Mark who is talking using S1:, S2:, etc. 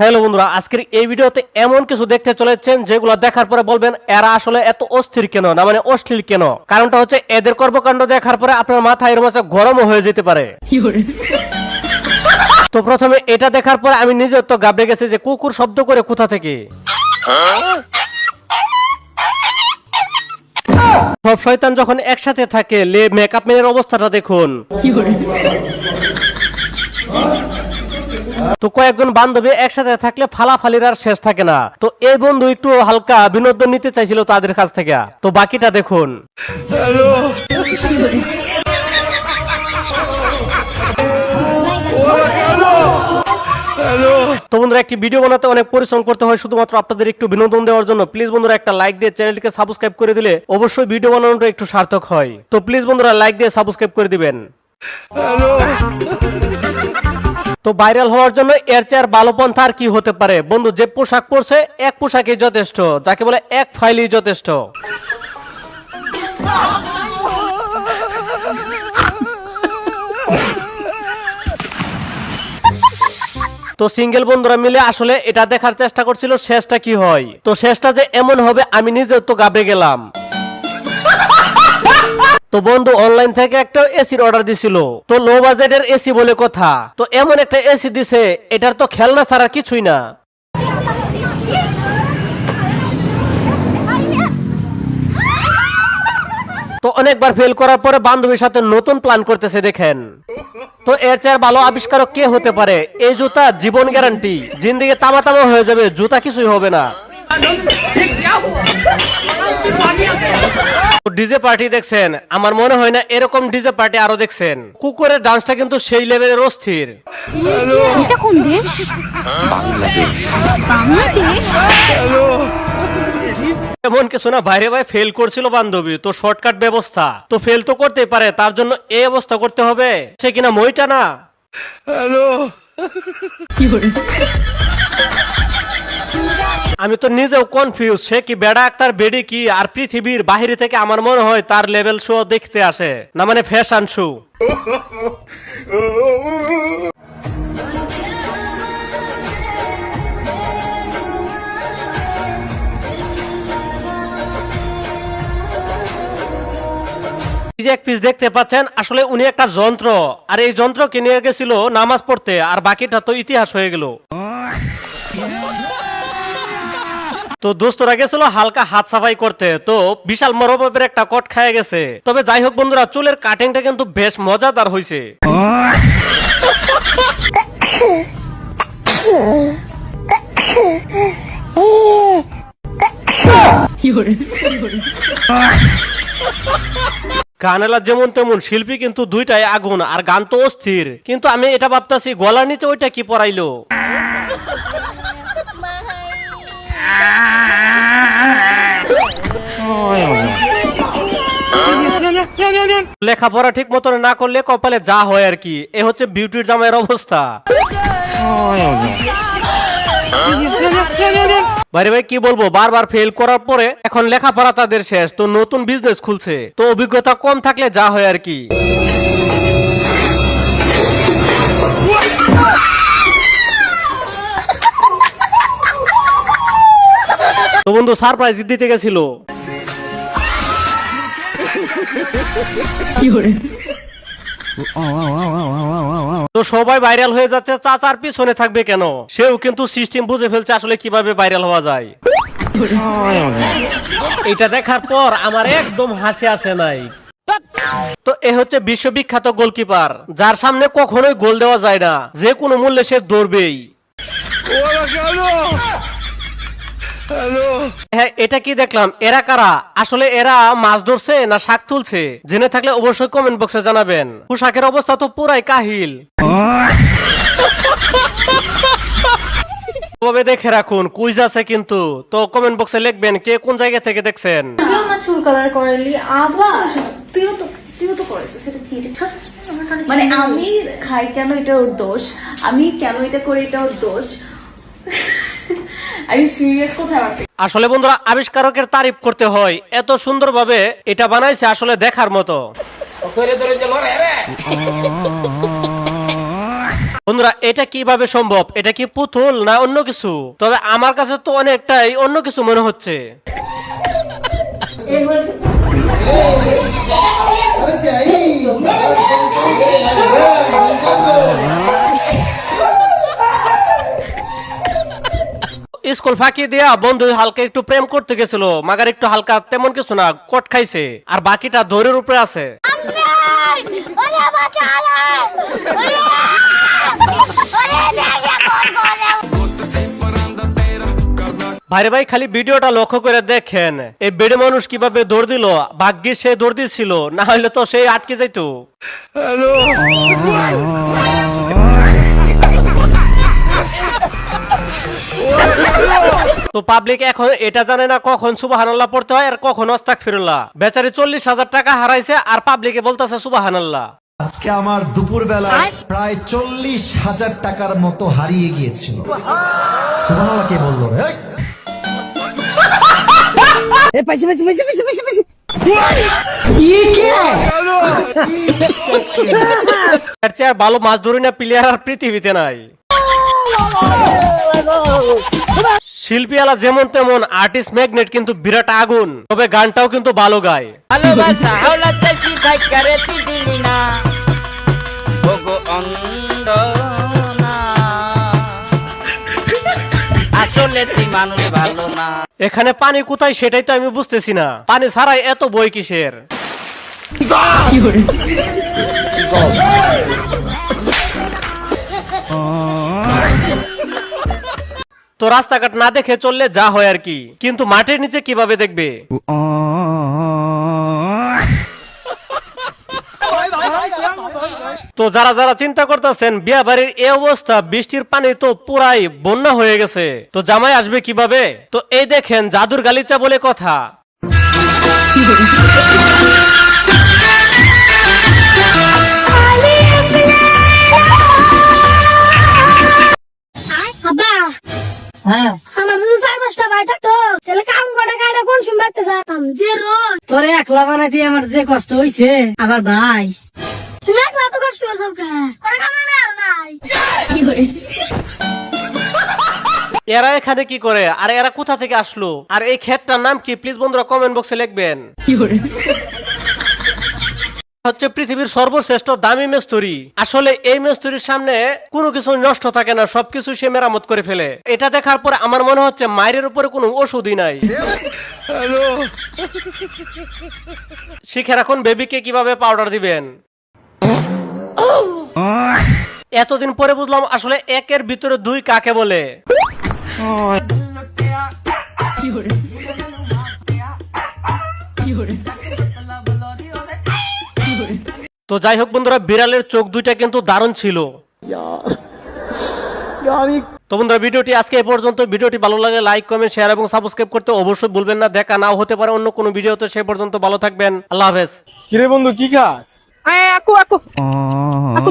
S1: Hello বন্ধুরা আজকের এই ভিডিওতে এমন কিছু দেখতে চলেছেন যেগুলো দেখার পরে বলবেন এরা আসলে এত অস্থির কেন? না মানে অশ্লীল কেন? কারণটা হচ্ছে এদের কর্মকাণ্ড দেখার পরে আপনার মাথা এর মাঝে গরমও হয়ে যেতে পারে। তো প্রথমে এটা দেখার পরে আমি নিজে তো গাবড়ে গেছি যে কুকুর শব্দ করে কোথা থেকে? সব শয়তান যখন একসাথে থাকে লে মেকআপ ম্যানের অবস্থাটা দেখুন। তো কয়েকজন বান্ধবী একসাথে থাকলে ফালাফালির আর শেষ থাকে না। তো এই বন্ধু একটু হালকা বিনোদন নিতে চাইছিল তাদের কাছ থেকে। তো বাকিটা দেখুন। তো বন্ধুরা, একটি ভিডিও বানাতে অনেক পরিশ্রম করতে হয়, শুধুমাত্র আপনাদের একটু বিনোদন দেওয়ার জন্য। প্লিজ বন্ধুরা, একটা লাইক দিয়ে চ্যানেলটিকে সাবস্ক্রাইব করে দিলে অবশ্যই ভিডিও বানানোটা একটু সার্থক হয়। তো প্লিজ বন্ধুরা, লাইক দিয়ে সাবস্ক্রাইব করে দিবেন। তো ভাইরাল হওয়ার জন্য এর চেয়ে আর ভালো পন্থা আর কি হতে পারে? বন্ধু, যে পোশাক পরছে, এক পোশাকই যথেষ্ট। যাকে বলে এক ফাইলই যথেষ্ট। তো সিঙ্গেল বন্ধুরা মিলে আসলে এটা দেখার চেষ্টা করছিল শেষটা কি হয়? তো শেষটা যে এমন হবে, আমি নিজে তো গাবে গেলাম। তো বন্ধু অনলাইন থেকে একটা এসির অর্ডার দিছিল। তো লো বাজেটের এসি বলে কথা। তো এমন একটা এসি দিছে, এটার তো খেলনা ছাড়া কিছুই না। তো অনেকবার ফেল করার পরে বান্ধবীর সাথে নতুন প্ল্যান করতেছে, দেখেন। তো এর চেয়ে ভালো আবিষ্কারক কে হতে পারে? এই জুতা জীবন গ্যারান্টি জিন্দিগি তামা তামা হয়ে যাবে, জুতা কিছুই হবে না। ডিজে পার্টি দেখছেন আমার মনে হয় না এরকম ডিজে পার্টি আরও দেখছেন। কুকুরের ডান্সটা কিন্তু সেই লেভেলের অস্থির।
S2: এটা কোন দেশ? বাংলাদেশ। বাংলাদেশ?
S1: এমন কিছু না বাইরে ভাই ফেল করছিল বান্ধবী তো শর্টকাট ব্যবস্থা। তো ফেল তো করতেই পারে তার জন্য এই অবস্থা করতে হবে। সে কিনা মইটা না? আমি তো নিজেও কনফিউজ সে কি বেড়া আক্তার, বেডি কি, আর পৃথিবীর বাহিরে থেকে আমার মনে হয় তার লেভেল শো দেখতে আসে। না মানে ফ্যাশন শো এক পিস দেখতে পাচ্ছেন, আসলে উনি একটা যন্ত্র, আর এই যন্ত্রকে নিয়ে গেছিল নামাজ পড়তে, আর বাকিটা তো ইতিহাস হয়ে গেল। তো দোস্তরা গেছিল হালকা হাত সাফাই করতে। তো বিশাল মরমের একটা কট খায় গেছে। তবে যাই হোক বন্ধুরা, চুলের কাটিংটা কিন্তু বেশ মজাদার হয়েছে গানেলা যেমন তেমন শিল্পী কিন্তু দুইটাই আগুন, আর গান তো অস্থির। কিন্তু আমি এটা ভাবতাছি, গলার নিচে ওইটা কি পরাইলো লেখাপড়া ঠিক মতন না করলে কপালে যা হয় আর কি। এ হচ্ছে বিউটির জামাইয়ের অবস্থা। ভাই ভাই, কি বলব? বারবার ফেল করার পরে এখন লেখাপড়া তাদের শেষ, তো নতুন বিজনেস খুলছে। তো অভিজ্ঞতা কম থাকলে যা হয় আর কি। তো বন্ধু সারপ্রাইজ দিতে গেছিল। তো সবাই ভাইরাল হয়ে যাচ্ছে, চাচার পিছনে থাকবে কেন? সেও কিন্তু সিস্টেম বুঝে ফেলছে আসলে কীভাবে ভাইরাল হওয়া যায়। এটা দেখার পর আমার একদম হাসি আসে নাই। তো এ হচ্ছে বিশ্ববিখ্যাত গোলকিপার, যার সামনে কখনোই গোল দেওয়া যায় না, যে কোনো মূল্যে সে দৌড়বেই। হ্যাঁ এটা কি দেখলাম? এরা কারা? আসলে এরা মাছ ধরছে না শাক তুলছে? জেনে থাকলে অবশ্যই কমেন্ট বক্সে জানাবেন। পোশাকের অবস্থা তো পুরাই কাহিল। তবে দেখে রাখুন কুইজ আছে কিন্তু। তো কমেন্ট বক্সে লিখবেন কে কোন জায়গা থেকে দেখছেন।
S3: চুল কালার করালি আবার? তুইও তো তুইও তো করেছিস সেটা কি? এটা ছোট, আমার কানে মানে আমি খাই কেন এটা ওর দোষ? আমি কেন এটা করি এটা ওর দোষ? আর সিরিয়াস কোথায় আমার
S1: আসলে বন্ধুরা আবিষ্কারকের তারিফ করতে হয়। এত সুন্দরভাবে এটা বানাইছে আসলে দেখার মতো। বন্ধুরা এটা কীভাবে সম্ভব? এটা কি পুতুল না অন্য কিছু? তবে আমার কাছে তো অনেকটাই অন্য কিছু মনে হচ্ছে। স্কুল ফাঁকি দিয়া বন্ধু হালকা একটু প্রেম করতে গেছিল মাগার একটু হালকা তেমন কিছু না কট খাইছে আর বাকিটা দৌড়ের উপরে আছে। ভাইরে ভাই খালি ভিডিওটা লক্ষ্য করে দেখেন এই বেড়ে মানুষ কীভাবে দৌড় দিল ভাগ্যে সে দৌড় দিচ্ছিল না হলে তো সে আটকে যাইতো। তো পাবলিক এখন এটা জানে না কখন সুবাহানাল্লাহ পড়তে হয় আর কখন অস্তাক ফিরুল্লাহ বেচারি চল্লিশ হাজার টাকা হারাইছে আর পাবলিকে বলতেছে সুবাহানাল্লাহ।
S4: আজকে আমার দুপুরবেলায় প্রায় চল্লিশ হাজার টাকার মতো হারিয়ে গিয়েছিল। সুবহানাল্লাহ কে বলল রে?
S5: এ পাইছে পাইছে পাইছে পাইছে পাইছে পাইছে।
S1: এর চেয়ে আর ভালো মাছ ধরি না প্লেয়ার আর পৃথিবীতে নাই। শিল্পীয়ালা যেমন তেমন আর্টিস্ট ম্যাগনেট কিন্তু বিরাট আগুন। তবে গানটাও কিন্তু ভালো গায়।
S6: ভালোবাসা হাওলাতে শিখাইকারে তুই দিলি না? ওগো অন্ধ না আসলে তুই মানুষ ভালো না।
S1: এখানে পানি কোথায় সেটাই তো আমি বুঝতেছি না। পানি ছাড়াই এত বই কিসের? তো রাস্তাঘাট না দেখে চললে যা হয় আর কি। কিন্তু মাটির নিচে কীভাবে দেখবে? তো যারা যারা চিন্তা করতেছেন, বিয়া বাড়ির এই অবস্থা, বৃষ্টির পানি তো পুরাই বন্যা হয়ে গেছে। তো জামাই আসবে কীভাবে? তো এই দেখেন, জাদুর গালিচা বলে কথা।
S2: আমার যদি চার পাঁচটা ভাই থাকতো তাহলে কাম কটা কাটা কোন সময় যে রোজ।
S5: তোরে একলা বানাইতে আমার যে কষ্ট হইছে আবার ভাই।
S2: তুমি একলা তো কষ্ট করছ করে কাম আর নাই।
S1: এরা এখানে কি করে? আর এরা কোথা থেকে আসলো? আর এই ক্ষেতটার নাম কি? প্লিজ বন্ধুরা কমেন্ট বক্সে লিখবেন। হচ্ছে পৃথিবীর সর্বশ্রেষ্ঠ দামি মেস্তুরি। আসলে এই মেস্তুরির সামনে কোনো কিছু নষ্ট থাকে না, সবকিছু সে মেরামত করে ফেলে। এটা দেখার পর আমার মনে হচ্ছে মায়ের উপরে কোনো ওষুধই নাই। শিখে রাখুন বেবিকে কীভাবে পাউডার দিবেন? এতদিন পরে বুঝলাম আসলে একের ভিতরে দুই কাকে বলে। তো যাই হোক বন্ধুরা বিড়ালের চোখ দুইটা কিন্তু দারুণ ছিল। তো বন্ধুরা ভিডিওটি আজকে এ পর্যন্ত। ভিডিওটি ভালো লাগে লাইক কমেন্ট শেয়ার এবং সাবস্ক্রাইব করতে অবশ্যই ভুলবেন না। দেখা নাও হতে পারে অন্য কোনো ভিডিওতে। সে পর্যন্ত ভালো থাকবেন। আল্লাহ হাফেজ।
S7: কিরে বন্ধু কি খাস? আকু আকু। আকু